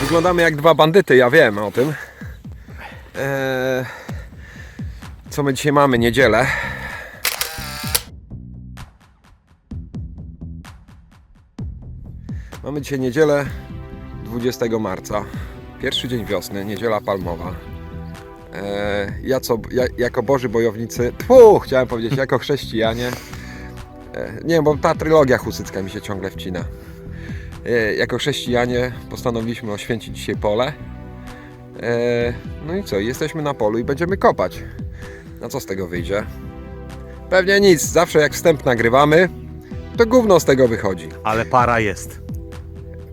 Wyglądamy jak dwa bandyty, ja wiem o tym. Eee, co my dzisiaj mamy? Niedzielę. Mamy dzisiaj niedzielę 20 marca. Pierwszy dzień wiosny, niedziela palmowa. Eee, ja co, ja, jako boży bojownicy, tfu, chciałem powiedzieć, jako chrześcijanie. E, nie wiem, bo ta trylogia husycka mi się ciągle wcina. E, jako chrześcijanie postanowiliśmy oświęcić dzisiaj pole. E, No i co? Jesteśmy na polu i będziemy kopać. A co z tego wyjdzie? Pewnie nic. Zawsze jak wstęp nagrywamy, to gówno z tego wychodzi. Ale para jest.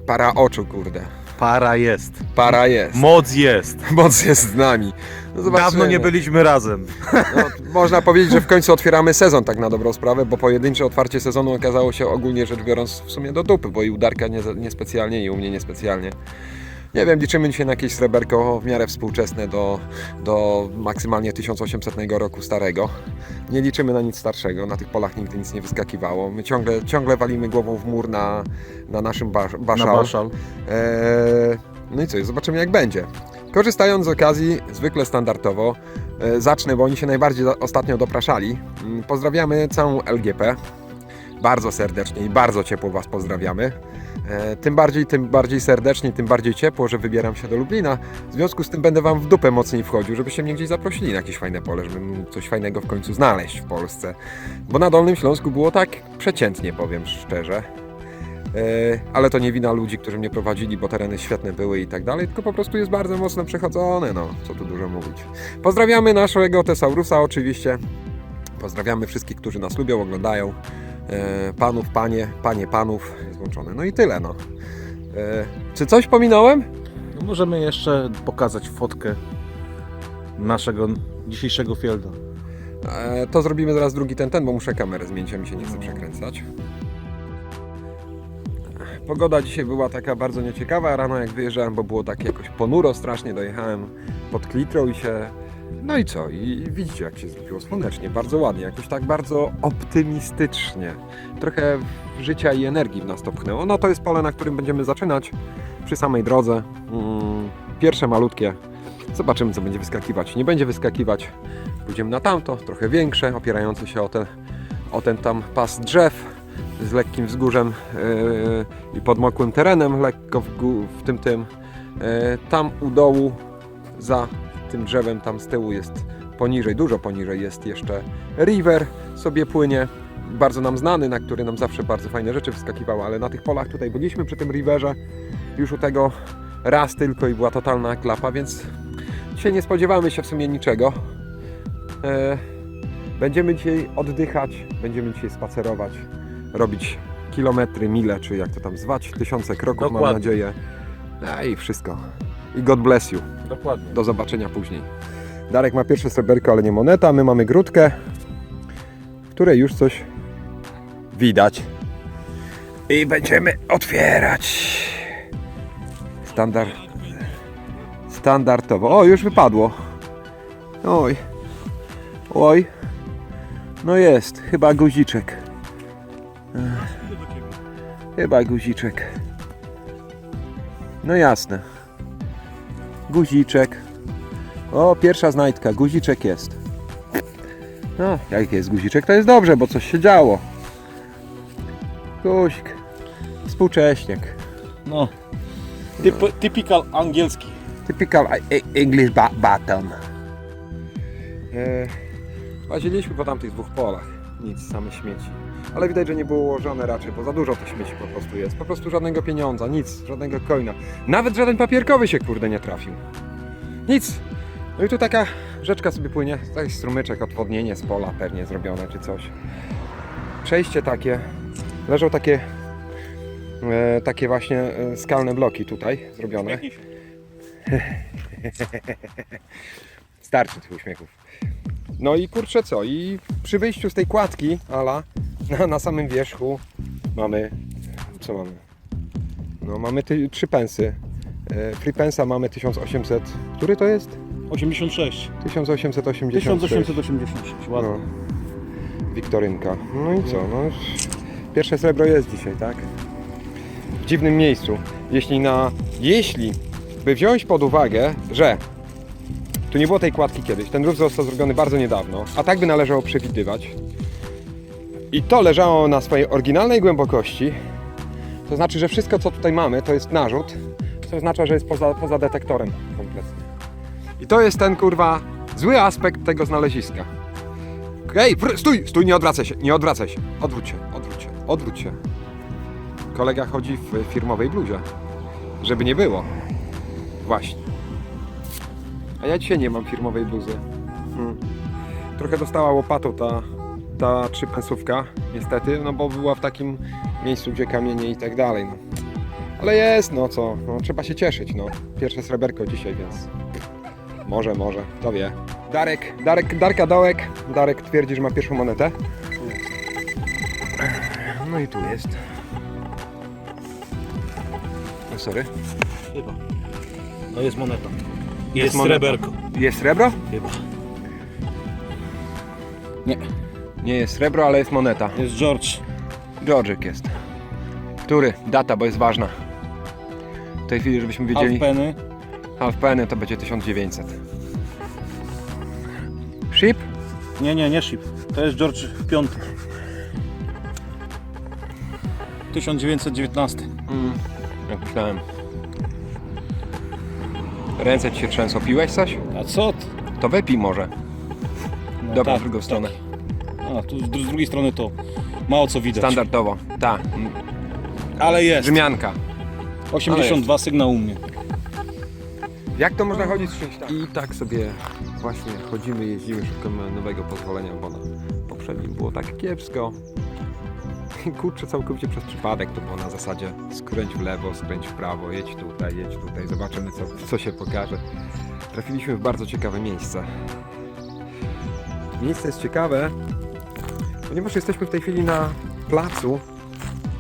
Para oczu, kurde. Para jest. Para jest. Moc jest. Moc jest z nami. No Dawno nie byliśmy razem. No, można powiedzieć, że w końcu otwieramy sezon tak na dobrą sprawę, bo pojedyncze otwarcie sezonu okazało się ogólnie rzecz biorąc w sumie do dupy, bo i udarka nie, niespecjalnie i u mnie niespecjalnie. Nie wiem, liczymy dzisiaj na jakieś sreberko w miarę współczesne do, do maksymalnie 1800 roku starego. Nie liczymy na nic starszego, na tych polach nigdy nic nie wyskakiwało. My ciągle, ciągle walimy głową w mur na, na naszym basz, Na baszał. baszal. Eee, no i co, zobaczymy jak będzie. Korzystając z okazji, zwykle standardowo, e, zacznę, bo oni się najbardziej ostatnio dopraszali. Mm, Pozdrawiamy całą LGP. Bardzo serdecznie i bardzo ciepło Was pozdrawiamy. E, Tym bardziej, tym bardziej serdecznie, tym bardziej ciepło, że wybieram się do Lublina. W związku z tym będę Wam w dupę mocniej wchodził, żebyście mnie gdzieś zaprosili na jakieś fajne pole, żebym coś fajnego w końcu znaleźć w Polsce. Bo na Dolnym Śląsku było tak przeciętnie, powiem szczerze. E, Ale to nie wina ludzi, którzy mnie prowadzili, bo tereny świetne były i tak dalej, tylko po prostu jest bardzo mocno przechodzone, no, co tu dużo mówić. Pozdrawiamy naszego Tesaurusa oczywiście. Pozdrawiamy wszystkich, którzy nas lubią, oglądają. E, Panów, panie, panie, panów, złączone. No i tyle, no. E, Czy coś pominąłem? No możemy jeszcze pokazać fotkę naszego dzisiejszego fielda. E, To zrobimy zaraz drugi ten, ten, bo muszę kamerę zmienić, a mi się nie chce przekręcać. Pogoda dzisiaj była taka bardzo nieciekawa. Rano jak wyjeżdżałem, bo było tak jakoś ponuro strasznie, dojechałem pod Klitrą i się... No i co? I widzicie jak się zrobiło słonecznie, bardzo ładnie, jakoś tak bardzo optymistycznie. Trochę życia i energii w nas to pchnęło. No to jest pole, na którym będziemy zaczynać przy samej drodze. Mm, Pierwsze malutkie. Zobaczymy co będzie wyskakiwać. Nie będzie wyskakiwać. Pójdziemy na tamto, trochę większe, opierające się o ten, o ten tam pas drzew z lekkim wzgórzem yy, i podmokłym terenem, lekko w, w tym tym. Yy, tam u dołu, za tym drzewem, tam z tyłu jest poniżej, dużo poniżej jest jeszcze river, sobie płynie, bardzo nam znany, na który nam zawsze bardzo fajne rzeczy wyskakiwały, ale na tych polach tutaj byliśmy przy tym riverze już u tego raz tylko i była totalna klapa, więc dzisiaj nie spodziewamy się w sumie niczego. E, Będziemy dzisiaj oddychać, będziemy dzisiaj spacerować, robić kilometry, mile, czy jak to tam zwać, tysiące kroków mam Dokładnie. nadzieję. No i wszystko. I God bless you. Dokładnie. Do zobaczenia później. Darek ma pierwsze sreberko, ale nie moneta. My mamy grudkę, w której już coś widać. I będziemy otwierać. Standard. Standardowo. O, już wypadło. Oj. Oj. No jest. Chyba guziczek. Chyba guziczek. No jasne. Guziczek. O, pierwsza znajdka. Guziczek jest. No, jak jest guziczek, to jest dobrze, bo coś się działo. Guzik. Współcześniak. No. Typ, typical angielski. Typical English ba- button. E, łaziliśmy po tamtych dwóch polach. Nic, same śmieci. Ale widać, że nie było ułożone raczej, bo za dużo tych śmieci po prostu jest. Po prostu żadnego pieniądza, nic, żadnego coina. Nawet żaden papierkowy się kurde nie trafił. Nic. No i tu taka rzeczka sobie płynie, taki strumyczek, odwodnienie z pola pewnie zrobione czy coś. Przejście takie. Leżą takie e, takie właśnie e, skalne bloki tutaj zrobione. Starczy tych uśmiechów. No i kurczę co, i przy wyjściu z tej kładki, ala, na, na samym wierzchu mamy, co mamy? No mamy ty, trzy pensy. E, Free pensa mamy 1800, który to jest? 86. 1886. 1886, ładnie. No. Wiktorynka. No i co? No, pierwsze srebro jest dzisiaj, tak? W dziwnym miejscu. Jeśli na. Jeśli by wziąć pod uwagę, że tu nie było tej kładki kiedyś, ten rów został zrobiony bardzo niedawno, a tak by należało przewidywać. I to leżało na swojej oryginalnej głębokości, to znaczy, że wszystko co tutaj mamy to jest narzut, co oznacza, że jest poza, poza detektorem kompletnie. I to jest ten kurwa zły aspekt tego znaleziska. Ej, pr- stój, stój, nie odwracaj się, nie odwracaj się. Odwróć się, odwróć się, odwróć się. Kolega chodzi w firmowej bluzie. Żeby nie było. Właśnie. A ja dzisiaj nie mam firmowej bluzy. Hmm. Trochę dostała łopatą ta, ta trzypensówka, niestety, no bo była w takim miejscu, gdzie kamienie i tak dalej. No. Ale jest, no co, no, trzeba się cieszyć, no. Pierwsze sreberko dzisiaj, więc może, może, kto wie. Darek, Darek, Darka Dołek. Darek twierdzi, że ma pierwszą monetę. No i tu jest. No sorry. Chyba. No jest moneta. Jest Jest, moneta. sreberko. Jest srebro? Chyba. Nie. Nie jest srebro, ale jest moneta. Jest George. Georgiek jest. Który? Data, bo jest ważna. W tej chwili, żebyśmy wiedzieli. Half penny. Half penny to będzie 1900. Ship? Nie, nie, nie ship. To jest George V. 1919. Mm, jak myślałem. Ręce ci się trzęsą. Piłeś coś? A co? To wypij może. No Dobra, tak, w drugą tak. A, tu z, z drugiej strony to mało co widać. Standardowo. Tak. Ale jest. Rzymianka. 82 sygnał u mnie. Jak to można chodzić z I tak sobie właśnie chodzimy, jeździmy, szukamy nowego pozwolenia, bo na poprzednim było tak kiepsko. Kurczę, całkowicie przez przypadek to było na zasadzie skręć w lewo, skręć w prawo, jedź tutaj, jedź tutaj, zobaczymy co, co się pokaże. Trafiliśmy w bardzo ciekawe miejsce. Miejsce jest ciekawe, ponieważ jesteśmy w tej chwili na placu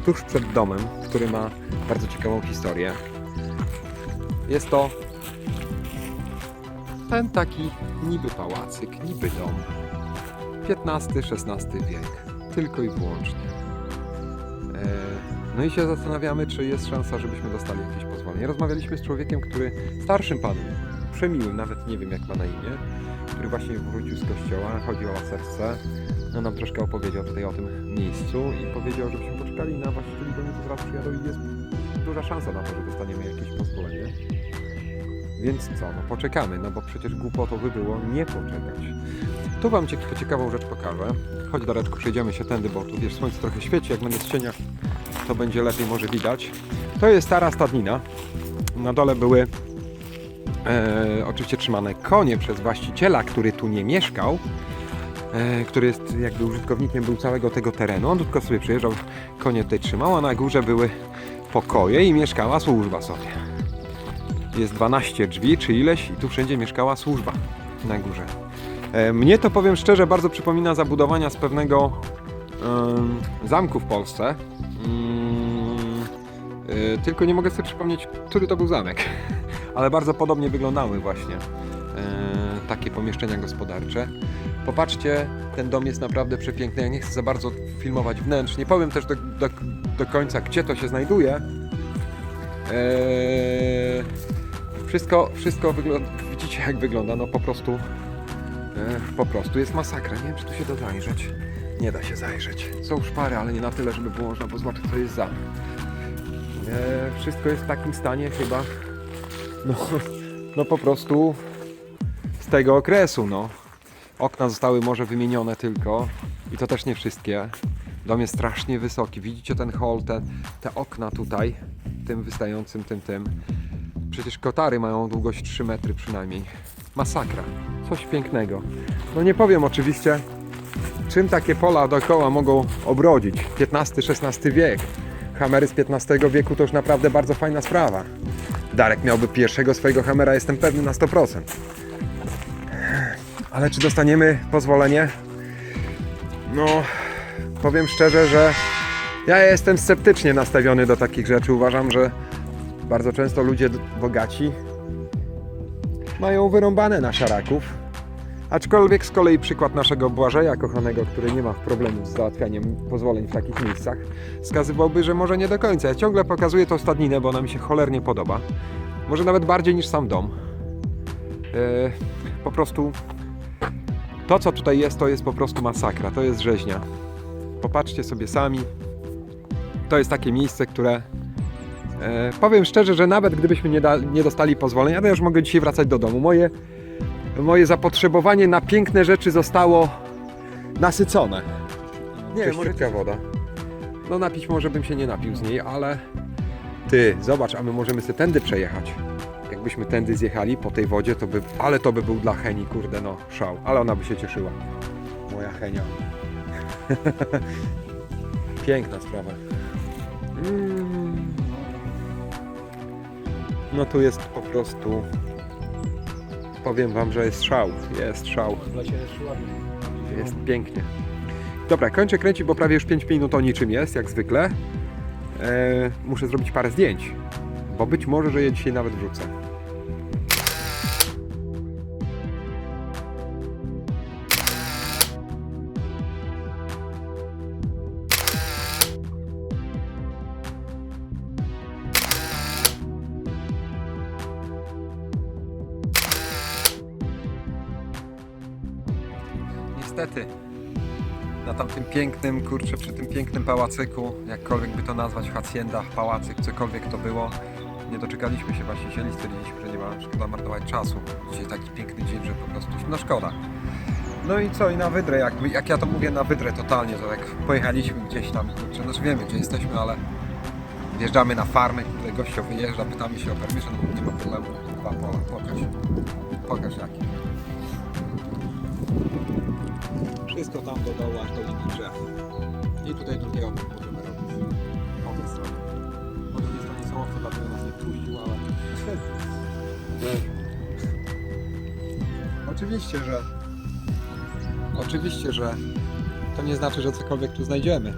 tuż przed domem, który ma bardzo ciekawą historię. Jest to ten taki niby pałacyk, niby dom. XV-XVI wiek. Tylko i wyłącznie. E, No i się zastanawiamy, czy jest szansa, żebyśmy dostali jakieś pozwolenie. Rozmawialiśmy z człowiekiem, który starszym panem, przemiłym, nawet nie wiem jak ma na imię, który właśnie wrócił z kościoła, chodzi o laserce. No nam troszkę opowiedział tutaj o tym miejscu i powiedział, żebyśmy poczekali na właścicieli, bo oni tu zaraz przyjadą i jest duża szansa na to, że dostaniemy jakieś pozwolenie. Więc co, no poczekamy, no bo przecież głupotą by było nie poczekać. Tu Wam ciek- ciekawą rzecz pokażę. Chodź Dareczku, przejdziemy się tędy, bo tu wiesz, słońce trochę świeci, jak będę w cieniach, to będzie lepiej może widać. To jest stara stadnina. Na dole były e, oczywiście trzymane konie przez właściciela, który tu nie mieszkał, który jest jakby użytkownikiem był całego tego terenu. On tylko sobie przyjeżdżał, konie tutaj trzymał, a na górze były pokoje i mieszkała służba sobie jest 12 drzwi czy ileś i tu wszędzie mieszkała służba na górze. E, Mnie to powiem szczerze bardzo przypomina zabudowania z pewnego em, zamku w Polsce. E, tylko nie mogę sobie przypomnieć, który to był zamek. Ale bardzo podobnie wyglądały właśnie e, takie pomieszczenia gospodarcze. Popatrzcie, ten dom jest naprawdę przepiękny. Ja nie chcę za bardzo filmować wnętrz. Nie powiem też do, do, do końca, gdzie to się znajduje. Eee, wszystko, wszystko wygląda, widzicie jak wygląda, no po prostu, e, po prostu jest masakra. Nie wiem, czy tu się da zajrzeć. Nie da się zajrzeć. Są szpary, ale nie na tyle, żeby było można zobaczyć, co jest za. E, wszystko jest w takim stanie chyba, no, no po prostu tego okresu, no. Okna zostały może wymienione tylko i to też nie wszystkie. Dom jest strasznie wysoki. Widzicie ten hol, te, te okna tutaj, tym wystającym, tym, tym. Przecież kotary mają długość 3 metry przynajmniej. Masakra. Coś pięknego. No nie powiem oczywiście, czym takie pola dookoła mogą obrodzić. XV-XVI wiek. Hamery z XV wieku to już naprawdę bardzo fajna sprawa. Darek miałby pierwszego swojego hamera, jestem pewny na 100%. Ale czy dostaniemy pozwolenie? No, powiem szczerze, że ja jestem sceptycznie nastawiony do takich rzeczy. Uważam, że bardzo często ludzie bogaci mają wyrąbane na szaraków. Aczkolwiek z kolei przykład naszego Błażeja kochanego, który nie ma problemów z załatwianiem pozwoleń w takich miejscach, wskazywałby, że może nie do końca. Ja ciągle pokazuję tą stadninę, bo ona mi się cholernie podoba. Może nawet bardziej niż sam dom. E, po prostu to, co tutaj jest, to jest po prostu masakra. To jest rzeźnia. Popatrzcie sobie sami. To jest takie miejsce, które e, powiem szczerze, że nawet gdybyśmy nie, da, nie dostali pozwolenia, to ja już mogę dzisiaj wracać do domu. Moje, moje zapotrzebowanie na piękne rzeczy zostało nasycone. Nie wiem, może woda. No napić może bym się nie napił z niej, ale ty, zobacz, a my możemy sobie tędy przejechać. Jakbyśmy tędy zjechali po tej wodzie, to by, ale to by był dla Heni, kurde no, szał. Ale ona by się cieszyła. Moja Henia. Piękna sprawa. Mm. No tu jest po prostu, powiem wam, że jest szał, jest szał. Jest pięknie. Dobra, kończę kręcić, bo prawie już 5 minut o niczym jest, jak zwykle. E, muszę zrobić parę zdjęć, bo być może, że je dzisiaj nawet wrzucę. Niestety, na tamtym pięknym, kurczę, przy tym pięknym pałacyku, jakkolwiek by to nazwać, hacienda, pałacyk, cokolwiek to było, nie doczekaliśmy się właścicieli, stwierdziliśmy, że nie ma szkoda marnować czasu. Dzisiaj taki piękny dzień, że po prostu, no szkoda. No i co, i na Wydrę, jak, jak ja to mówię, na Wydrę totalnie, to jak pojechaliśmy gdzieś tam, kurczę, znaczy wiemy, gdzie jesteśmy, ale wjeżdżamy na farmę, tutaj gościo wyjeżdża, pytamy się o permission, on mówi, nie ma problemu, pola, pokaż, pokaż jaki. Wszystko tam do dołu, aż do linii drzew. I tutaj drugiego możemy robić. Po tej stronie. Po drugiej stronie są owce, dlatego nas nie puścił, ale... Oczywiście, że... Oczywiście, że to nie znaczy, że cokolwiek tu znajdziemy.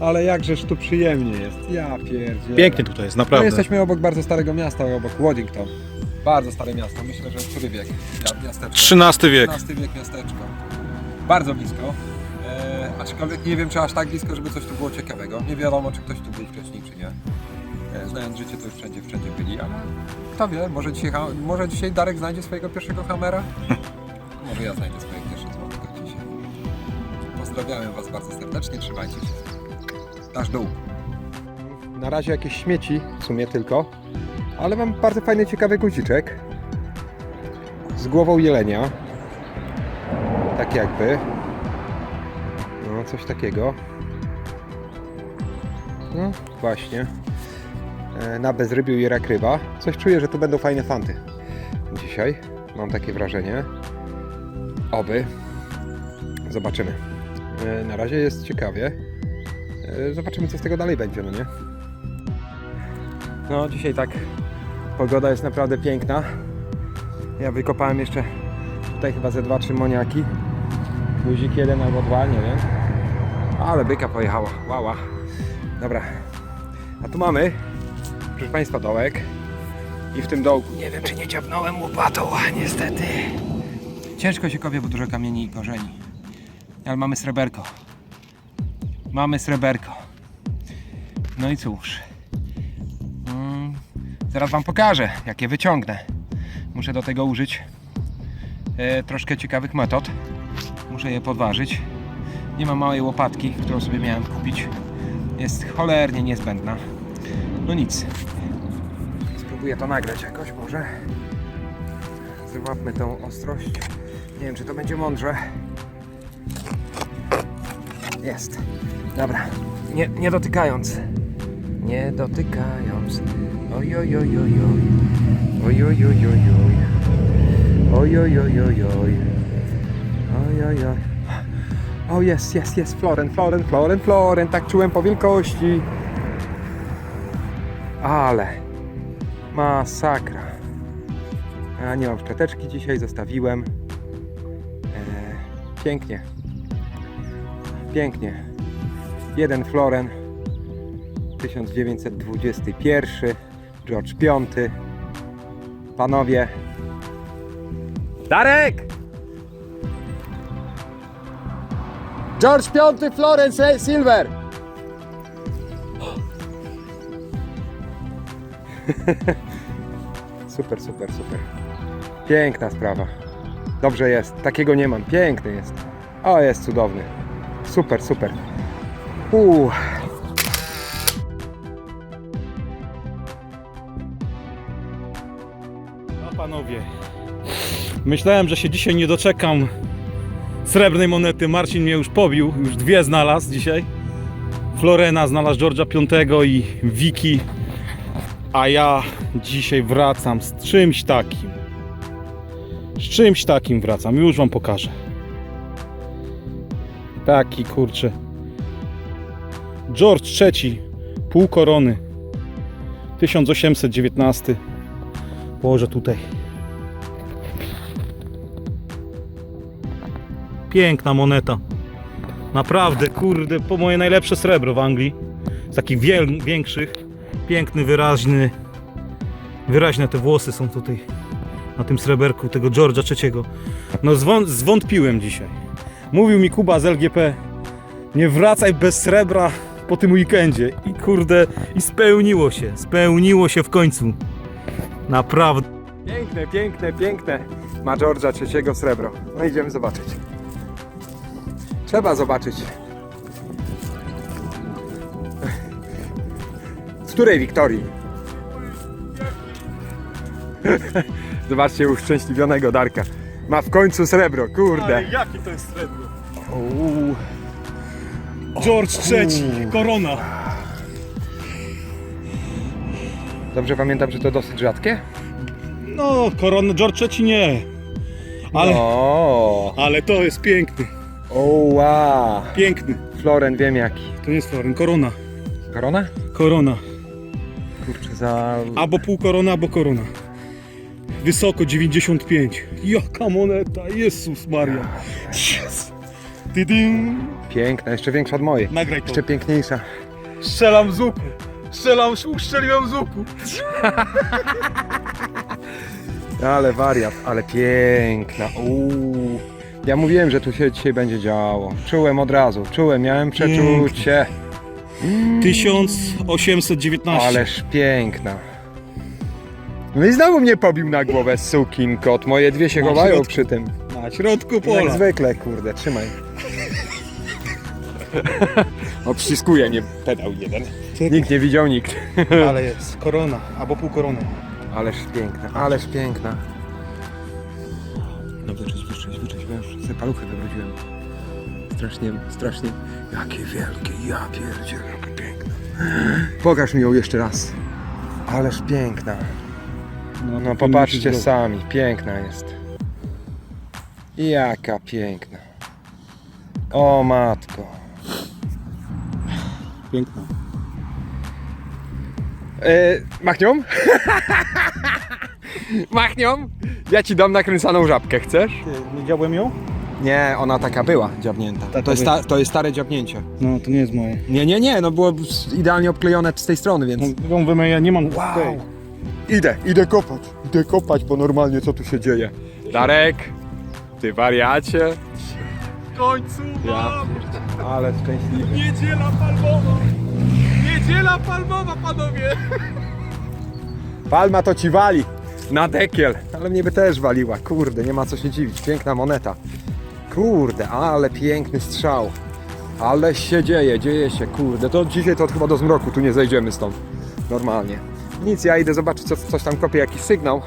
Ale jakżeż tu przyjemnie jest. Ja pierdzielę. Pięknie tutaj jest, My naprawdę. jesteśmy obok bardzo starego miasta, obok Waddington. Bardzo stare miasto, myślę, że który wiek mia- miasteczko. 13 wiek. XIII wiek miasteczko. Bardzo blisko. E, aczkolwiek nie wiem, czy aż tak blisko, żeby coś tu było ciekawego. Nie wiadomo, czy ktoś tu był wcześniej, czy nie. E, znając życie, to już wszędzie, wszędzie byli, ale kto wie, może dzisiaj, może dzisiaj Darek znajdzie swojego pierwszego hamera? może ja znajdę swoje pierwsze złotego dzisiaj. Pozdrawiam Was bardzo serdecznie, trzymajcie się. Dasz dół. Na razie jakieś śmieci, w sumie tylko, ale mam bardzo fajny, ciekawy guziczek z głową jelenia. Tak jakby. No, coś takiego. No, właśnie. E, Na bezrybiu i rak ryba. Coś czuję, że tu będą fajne fanty. Dzisiaj. Mam takie wrażenie. Oby. Zobaczymy. E, Na razie jest ciekawie. E, Zobaczymy, co z tego dalej będzie, no nie? No, dzisiaj tak pogoda jest naprawdę piękna. Ja wykopałem jeszcze tutaj chyba ze 2-3 moniaki. Guzik jeden albo dwa, nie wiem. Ale byka pojechała, łała. Dobra. A tu mamy, proszę Państwa, dołek. I w tym dołku, nie wiem czy nie ciapnąłem łopatą, niestety. Ciężko się kopie, bo dużo kamieni i korzeni. Ale mamy sreberko. Mamy sreberko. No i cóż. Mm, zaraz Wam pokażę, jak je wyciągnę. Muszę do tego użyć e, troszkę ciekawych metod. Muszę je podważyć. Nie mam małej łopatki, którą sobie miałem kupić. Jest cholernie niezbędna. No nic. Spróbuję to nagrać jakoś może. Złapmy tą ostrość. Nie wiem, czy to będzie mądrze. Jest. Dobra. Nie, nie dotykając. Nie dotykając. Oj, oj, oj, oj, oj. Oj, oj, oj, oj, oj. Oj, oj, oj, oj, oj. Oj, oj, oj. O, jest, jest, jest. Floren, Floren, Floren, Floren. Tak czułem po wielkości. Ale. Masakra. A nie mam szczoteczki dzisiaj, zostawiłem. Pięknie. Pięknie. Jeden floren. 1921. George V. Panowie. Darek! George V Florence Silver! super, super, super. Piękna sprawa. Dobrze jest. Takiego nie mam. Piękny jest. O, jest cudowny. Super, super. Uuu. No panowie, myślałem, że się dzisiaj nie doczekam srebrnej monety. Marcin mnie już pobił, już dwie znalazł dzisiaj. Florena znalazł George'a V i Wiki, a ja dzisiaj wracam z czymś takim. Z czymś takim wracam, już wam pokażę. Taki kurczę. George III, pół korony, 1819. Położę tutaj. Piękna moneta. Naprawdę, kurde, po moje najlepsze srebro w Anglii. Z takich wiel- większych. Piękny, wyraźny. Wyraźne te włosy są tutaj. Na tym sreberku tego George'a III. No zwą- zwątpiłem dzisiaj. Mówił mi Kuba z LGP. Nie wracaj bez srebra po tym weekendzie. I kurde, i spełniło się. Spełniło się w końcu. Naprawdę. Piękne, piękne, piękne. Ma George'a trzeciego srebro. No idziemy zobaczyć. Trzeba zobaczyć. Z której Wiktorii? Zobaczcie uszczęśliwionego Darka. Ma w końcu srebro, kurde. jakie to jest srebro? Uuu. George III, korona. Dobrze pamiętam, że to dosyć rzadkie? No, korona George III nie. Ale, O, ale to jest piękny. O wow. Piękny. Floren wiem jaki. To nie jest floren, korona. Korona? Korona. Kurczę, za... Albo pół korona, albo korona. Wysoko 95. Jaka moneta, Jezus Maria. Yes. Dydym. Piękna, jeszcze większa od mojej. Nagraj to. Jeszcze piękniejsza. Strzelam z łuku. Strzelam, uszczeliłem z łuku. Ale wariat, ale piękna. Uuu. Ja mówiłem, że tu się dzisiaj będzie działo. Czułem od razu, czułem, miałem przeczucie. 1819. Ależ piękna. No i znowu mnie pobił na głowę sukin kot. Moje dwie się Na chowają środku. przy tym. Na środku Jak pola. zwykle, kurde, trzymaj. Obściskuje mnie pedał jeden. Nikt nie widział, nikt. Ale jest korona, albo pół korony. Ależ piękna, ależ piękna. Wyczeć, paluchy wywróciłem. Strasznie, strasznie. Jakie wielkie, ja pierdzielę, jakie piękne. Pokaż mi ją jeszcze raz. Ależ piękna. No popatrzcie sami, piękna jest. Jaka piękna. O matko. Piękna. E, machnią? machnią? Ja ci dam nakręcaną żabkę, chcesz? Ty, widziałem ją? Nie, ona taka była dziabnięta. Taka To jest, była. to jest stare dziabnięcie. No, to nie jest moje. Nie, nie, nie, no było idealnie obklejone z tej strony, więc... No, ją wymeję, nie mam. Wow. Idę, idę kopać, idę kopać, bo normalnie co tu się dzieje? Darek, ty wariacie. W końcu Ja Ale szczęśliwy. Niedziela palmowa! Niedziela palmowa, panowie! Palma to ci wali na dekiel, ale mnie by też waliła. Kurde, nie ma co się dziwić. Piękna moneta. Kurde, ale piękny strzał. Ale się dzieje, dzieje się, kurde. To dzisiaj to chyba do zmroku, tu nie zejdziemy stąd. Normalnie. Nic, ja idę zobaczyć, co, coś tam kopię, jakiś sygnał,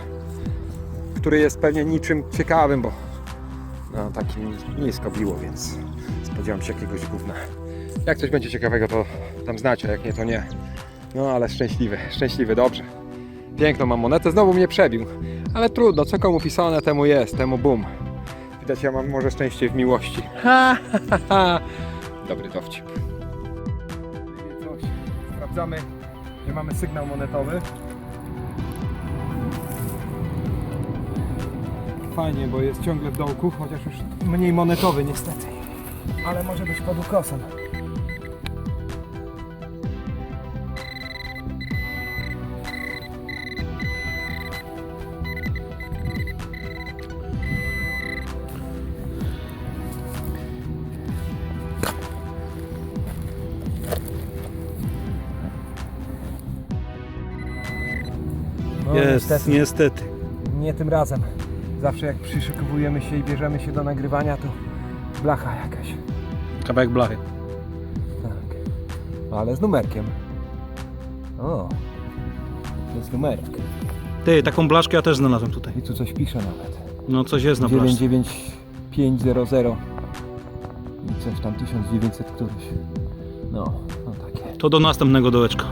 który jest pewnie niczym ciekawym, bo no, takim nisko biło, więc spodziewam się jakiegoś gówna. Jak coś będzie ciekawego, to tam znacie, jak nie, to nie. No ale szczęśliwy, szczęśliwy, dobrze. Piękną mam monetę, znowu mnie przebił. Ale trudno, co komu pisane, temu jest, temu bum. Widać, ja mam może szczęście w miłości. Ha, ha, ha, ha. Dobry dowcip. Sprawdzamy, gdzie mamy sygnał monetowy. fajnie, bo jest ciągle w dołku, chociaż już mniej monetowy niestety. Ale może być pod ukosem. Niestety. niestety. Nie tym razem. Zawsze jak przyszykowujemy się i bierzemy się do nagrywania, to blacha jakaś. Kawałek blachy. Tak. Ale z numerkiem. O. To jest numerek. Ty, taką blaszkę ja też znalazłem tutaj. I tu coś pisze nawet. No coś jest na blaszce. 99500 i coś tam 1900 któryś. No, no takie. To do następnego dołeczka.